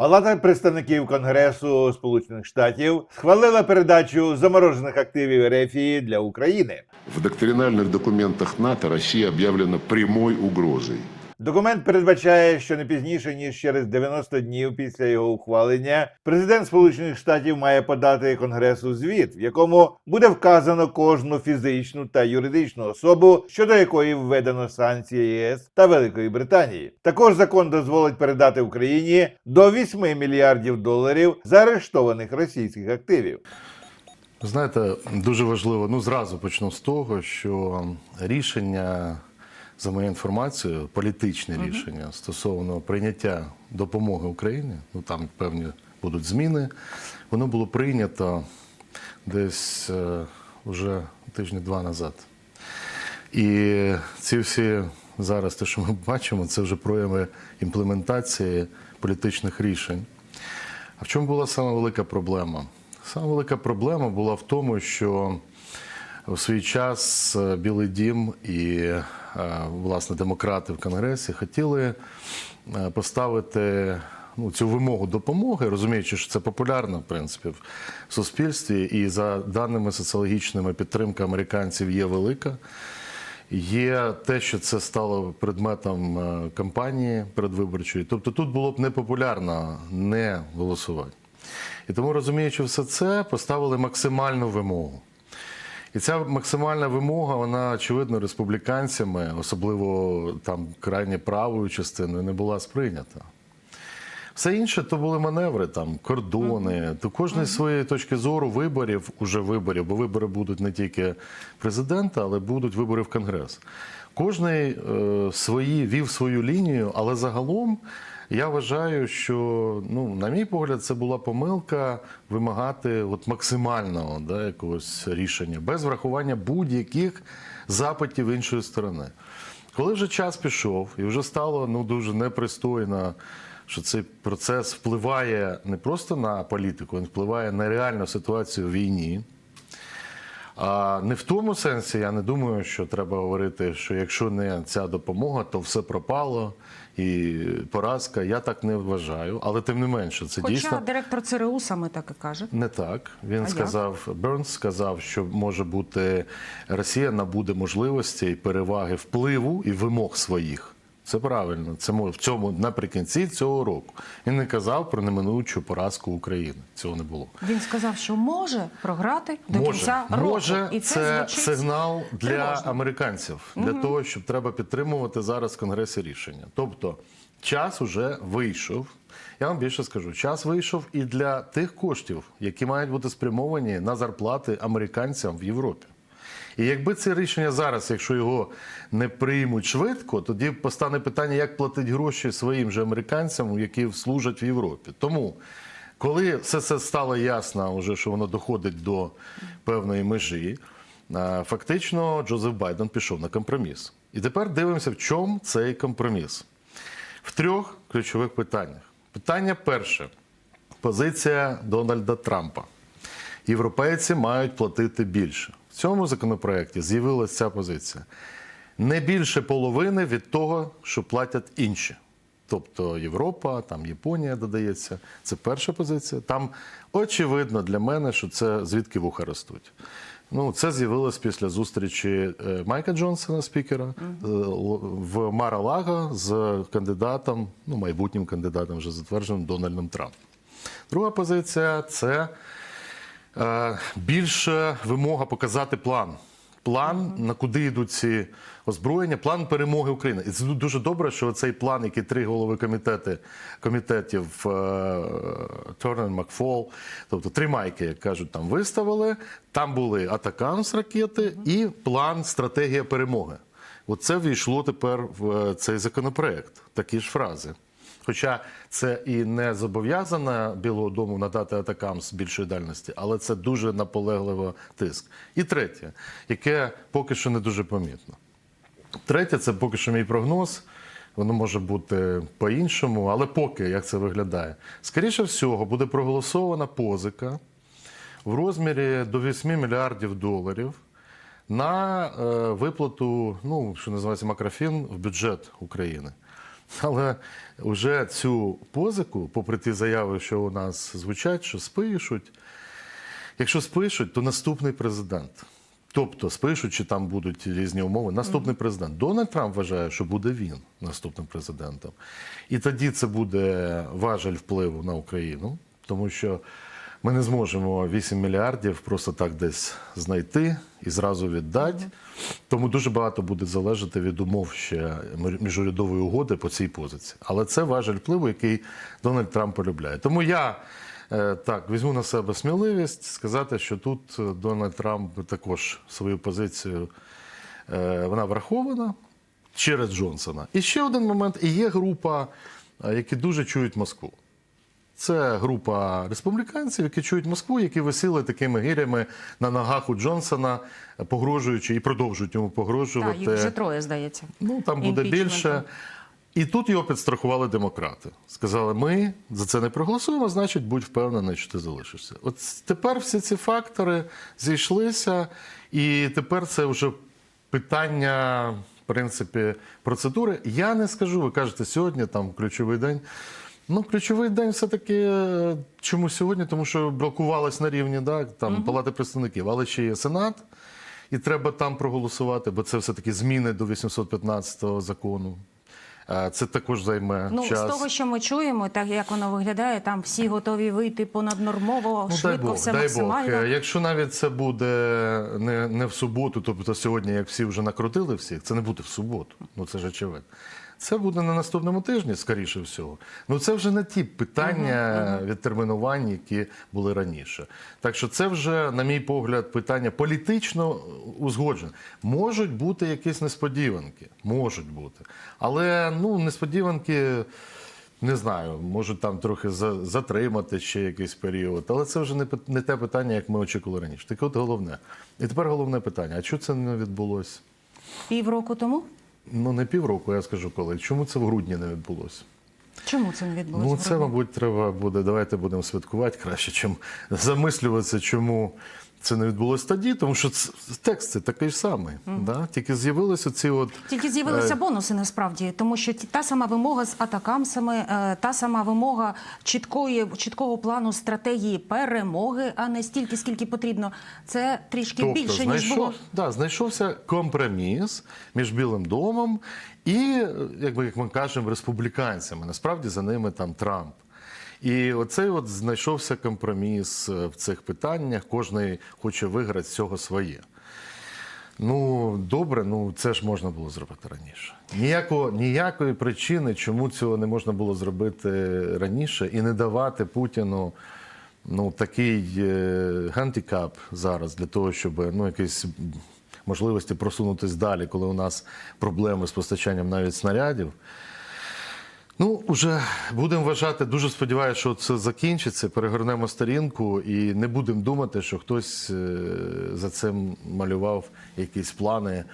Палата представників Конгресу Сполучених Штатів схвалила передачу заморожених активів рефії для України. В доктринальних документах НАТО Росія об'явлена прямою угрозой. Документ передбачає, що не пізніше ніж через 90 днів після його ухвалення президент Сполучених Штатів має подати Конгресу звіт, в якому буде вказано кожну фізичну та юридичну особу, щодо якої введено санкції ЄС та Великої Британії. Також закон дозволить передати Україні до 8 мільярдів доларів заарештованих російських активів. Знаєте, дуже важливо. Ну зразу почну з того, що рішення, за моєю інформацією, політичне рішення стосовно прийняття допомоги Україні, ну там певні будуть зміни. Воно було прийнято десь е, уже тижні два назад. І ці всі зараз, те, що ми бачимо, це вже прояви імплементації політичних рішень. А в чому була саме велика проблема? Саме велика проблема була в тому, що у свій час е, Білий Дім і е, власне демократи в Конгресі хотіли е, поставити ну, цю вимогу допомоги, розуміючи, що це популярно в принципі в суспільстві, і за даними соціологічними підтримка американців є велика. Є те, що це стало предметом кампанії передвиборчої. Тобто тут було б непопулярно не голосувати. І тому, розуміючи все це, поставили максимальну вимогу. І ця максимальна вимога, вона, очевидно, республіканцями, особливо там крайні правою частиною, не була сприйнята. Все інше то були маневри, там кордони. То кожний з своєї точки зору виборів, уже виборів, бо вибори будуть не тільки президента, але будуть вибори в Конгрес. Кожний е, свої вів свою лінію, але загалом я вважаю, що ну, на мій погляд, це була помилка вимагати от максимального да, якогось рішення без врахування будь-яких запитів іншої сторони. Коли вже час пішов і вже стало ну дуже непристойно, що цей процес впливає не просто на політику, він впливає на реальну ситуацію в війні. А не в тому сенсі, я не думаю, що треба говорити, що якщо не ця допомога, то все пропало і поразка. Я так не вважаю, але тим не менше, це Хоча дійсно директор ЦРУ саме так і каже. не так. Він А сказав, Бернс сказав, що може бути Росія набуде можливості і переваги впливу і вимог своїх. Це правильно. Це в цьому наприкінці цього року. Він не казав про неминучу поразку України. Цього не було. Він сказав, що може програти до може, кінця року. може, І це, це, звучить сигнал для тривожно. американців для того, щоб треба підтримувати зараз в Конгресі рішення. Тобто час уже вийшов. Я вам більше скажу, час вийшов і для тих коштів, які мають бути спрямовані на зарплати американцям в Європі. І якби це рішення зараз, якщо його не приймуть швидко, тоді постане питання, як платити гроші своїм же американцям, які служать в Європі. Тому, коли все це стало ясно, вже що воно доходить до певної межі, фактично Джозеф Байден пішов на компроміс. І тепер дивимося, в чому цей компроміс. В трьох ключових питаннях. Питання перше: позиція Дональда Трампа. Європейці мають платити більше. В цьому законопроекті з'явилася ця позиція. Не більше половини від того, що платять інші. Тобто Європа, там Японія додається. Це перша позиція. Там очевидно для мене, що це звідки вуха ростуть. Ну, це з'явилось після зустрічі е, Майка Джонсона, спікера, е, в Мара Лага з кандидатом, ну майбутнім кандидатом, вже затвердженим Дональдом Трампом. Друга позиція це більше вимога показати план. План, на куди йдуть ці озброєння, план перемоги України. І це дуже добре, що цей план, який три голови комітети, комітетів Торнен, Макфол, тобто три майки, як кажуть, там виставили. Там були атакамс ракети і план стратегія перемоги. Оце війшло тепер в е, цей законопроект. Такі ж фрази. Хоча це і не зобов'язано Білого Дому надати атакам з більшої дальності, але це дуже наполегливо тиск. І третє, яке поки що не дуже помітно. Третє, це поки що мій прогноз. Воно може бути по-іншому, але поки як це виглядає. Скоріше всього, буде проголосована позика в розмірі до 8 мільярдів доларів на е, виплату, ну, що називається макрофін, в бюджет України. Але вже цю позику, попри ті заяви, що у нас звучать, що спишуть, якщо спишуть, то наступний президент. Тобто спишуть, чи там будуть різні умови. Наступний президент. Дональд Трамп вважає, що буде він наступним президентом. І тоді це буде важель впливу на Україну, тому що ми не зможемо 8 мільярдів просто так десь знайти і зразу віддати. Тому дуже багато буде залежати від умов ще міжурядової угоди по цій позиції. Але це важель впливу, який Дональд Трамп полюбляє. Тому я е, так візьму на себе сміливість сказати, що тут е, Дональд Трамп також свою позицію е, вона врахована через Джонсона. І ще один момент: і є група, які дуже чують Москву. Це група республіканців, які чують Москву, які висіли такими гирями на ногах у Джонсона, погрожуючи і продовжують йому погрожувати. Так, їх вже троє, здається. Ну там буде більше. І тут його підстрахували демократи. Сказали: ми за це не проголосуємо, значить, будь впевнений, що ти залишишся. От тепер всі ці фактори зійшлися, і тепер це вже питання, в принципі, процедури. Я не скажу, ви кажете, сьогодні там ключовий день. Ну, ключовий день все-таки е, чому сьогодні? Тому що блокувалось на рівні да, там, Палати представників, але ще є Сенат, і треба там проголосувати, бо це все-таки зміни до 815 закону. Е, Це також займе Ну, час. з того, що ми чуємо, так як воно виглядає, там всі готові вийти понаднормово, Ну, швидко, дай Бог, все дай максимально. Бог. Е, Якщо навіть це буде не, не в суботу, тобто сьогодні, як всі вже накрутили всіх, це не буде в суботу. Ну це ж очевидно. Це буде на наступному тижні, скоріше всього. Ну це вже не ті питання відтермінувань, які були раніше. Так що це вже, на мій погляд, питання політично узгоджене. Можуть бути якісь несподіванки, можуть бути. Але ну, несподіванки. Не знаю, можуть там трохи затримати ще якийсь період, але це вже не, не те питання, як ми очікували раніше. Таке от головне. І тепер головне питання: а чому це не відбулося? Півроку тому? Ну не півроку, я скажу коли. Чому це в грудні не відбулося? Чому це не відбулося? Ну це, мабуть, треба буде. Давайте будемо святкувати краще, чим замислюватися, чому це не відбулося тоді, тому що текст це такий ж самий. Да? Тільки з'явилися ці от Тільки з'явилися Е, бонуси насправді, тому що та сама вимога з атакамсами, е, та сама вимога чіткої чіткого плану стратегії перемоги, а не стільки, скільки потрібно. Це трішки Тобто більше ніж було. да, знайшовся компроміс між Білим домом і, якби як ми кажемо, республіканцями. Насправді за ними там Трамп. І оцей от знайшовся компроміс е, в цих питаннях. Кожний хоче виграти з цього своє. Ну, добре, ну це ж можна було зробити раніше. Ніякого, ніякої причини, чому цього не можна було зробити раніше і не давати Путіну ну, такий е, гандикап зараз для того, щоб ну, якісь можливості просунутися далі, коли у нас проблеми з постачанням навіть снарядів. Ну, вже будемо вважати, дуже сподіваюся, що це закінчиться, перегорнемо сторінку і не будемо думати, що хтось е, за цим малював якісь плани